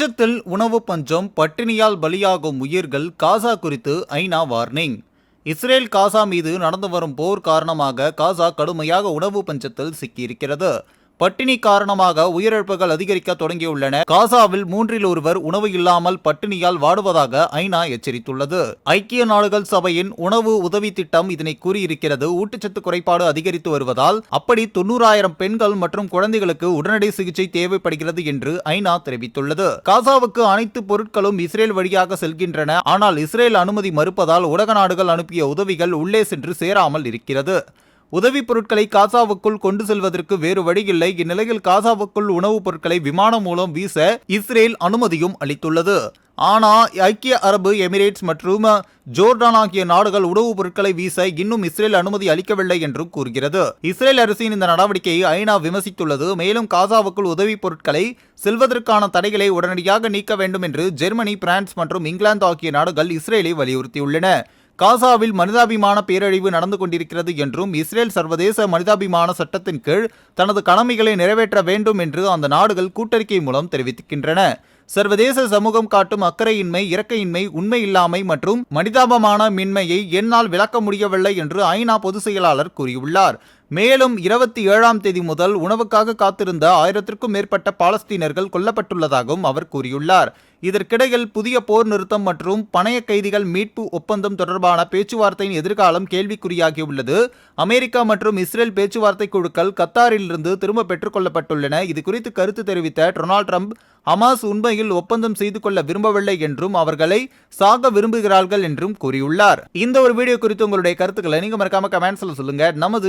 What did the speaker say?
உச்சத்தில் உணவு பஞ்சம் பட்டினியால் பலியாகும் உயிர்கள் காசா குறித்து ஐநா வார்னிங். இஸ்ரேல் காசா மீது நடந்து வரும் போர் காரணமாக காசா கடுமையாக உணவு பஞ்சத்தில் சிக்கியிருக்கிறது. பட்டினி காரணமாக உயிரிழப்புகள் அதிகரிக்க தொடங்கியுள்ளன. காசாவில் மூன்றில் ஒருவர் உணவு இல்லாமல் பட்டினியால் வாடுவதாக ஐநா எச்சரித்துள்ளது. ஐக்கிய நாடுகள் சபையின் உணவு உதவி திட்டம் இதனை கூறியிருக்கிறது. ஊட்டச்சத்து குறைபாடு அதிகரித்து வருவதால் அப்படி தொண்ணூறாயிரம் பெண்கள் மற்றும் குழந்தைகளுக்கு உடனடி சிகிச்சை தேவைப்படுகிறது என்று ஐநா தெரிவித்துள்ளது. காசாவுக்கு அனைத்து பொருட்களும் இஸ்ரேல் வழியாக செல்கின்றன. ஆனால் இஸ்ரேல் அனுமதி மறுப்பதால் உலக நாடுகள் அனுப்பிய உதவிகள் உள்ளே சென்று சேராமல் இருக்கிறது. உதவிப் பொருட்களை காசாவுக்குள் கொண்டு செல்வதற்கு வேறு வழியில்லை இந்நிலையில் காசாவுக்குள் உணவுப் பொருட்களை விமானம் மூலம் வீச இஸ்ரேல் அனுமதியும் அளித்துள்ளது. ஆனால் ஐக்கிய அரபு எமிரேட்ஸ் மற்றும் ஜோர்டான் ஆகிய நாடுகள் உணவுப் பொருட்களை வீச இன்னும் இஸ்ரேல் அனுமதி அளிக்கவில்லை என்றும் கூறுகிறது. இஸ்ரேல் அரசின் இந்த நடவடிக்கையை ஐநா விமர்சித்துள்ளது. மேலும் காசாவுக்குள் உதவிப் பொருட்களை செல்வதற்கான தடைகளை உடனடியாக நீக்க வேண்டும் என்று ஜெர்மனி பிரான்ஸ் மற்றும் இங்கிலாந்து ஆகிய நாடுகள் இஸ்ரேலை வலியுறுத்தியுள்ளன. காசாவில் மனிதாபிமான பேரழிவு நடந்து கொண்டிருக்கிறது என்றும் இஸ்ரேல் சர்வதேச மனிதாபிமான சட்டத்தின் கீழ் தனது கடமைகளை நிறைவேற்ற வேண்டும் என்று அந்த நாடுகள் கூட்டறிக்கை மூலம் தெரிவிக்கின்றன. சர்வதேச சமூகம் காட்டும் அக்கறையின்மை இறக்கையின்மை உண்மை இல்லாமை மற்றும் மனிதாபமான மின்மையை என்னால் விளக்க முடியவில்லை என்று ஐநா பொதுச் செயலாளர் கூறியுள்ளார். மேலும் இருபத்தி ஏழாம் தேதி முதல் உணவுக்காக காத்திருந்த ஆயிரத்திற்கும் மேற்பட்ட பாலஸ்தீனர்கள் கொல்லப்பட்டுள்ளதாகவும் அவர் கூறியுள்ளார். இதற்கிடையில் புதிய போர் நிறுத்தம் மற்றும் பணைய கைதிகள் மீட்பு ஒப்பந்தம் தொடர்பான பேச்சுவார்த்தையின் எதிர்காலம் கேள்விக்குறியாகியுள்ளது. அமெரிக்கா மற்றும் இஸ்ரேல் பேச்சுவார்த்தை குழுக்கள் கத்தாரிலிருந்து திரும்ப பெற்றுக்கொள்ளப்பட்டுள்ளன இது குறித்து கருத்து தெரிவித்த டொனால்ட் ட்ரம்ப் ஹமாஸ் உண்மையில் ஒப்பந்தம் செய்து கொள்ள விரும்பவில்லை என்றும் அவர்களை சாக விரும்புகிறார்கள் என்றும் கூறியுள்ளார். இந்த ஒரு வீடியோ குறித்து உங்களுடைய கருத்துக்களை நீங்க மறக்காம கமெண்ட்ஸ்ல சொல்லுங்க. நமது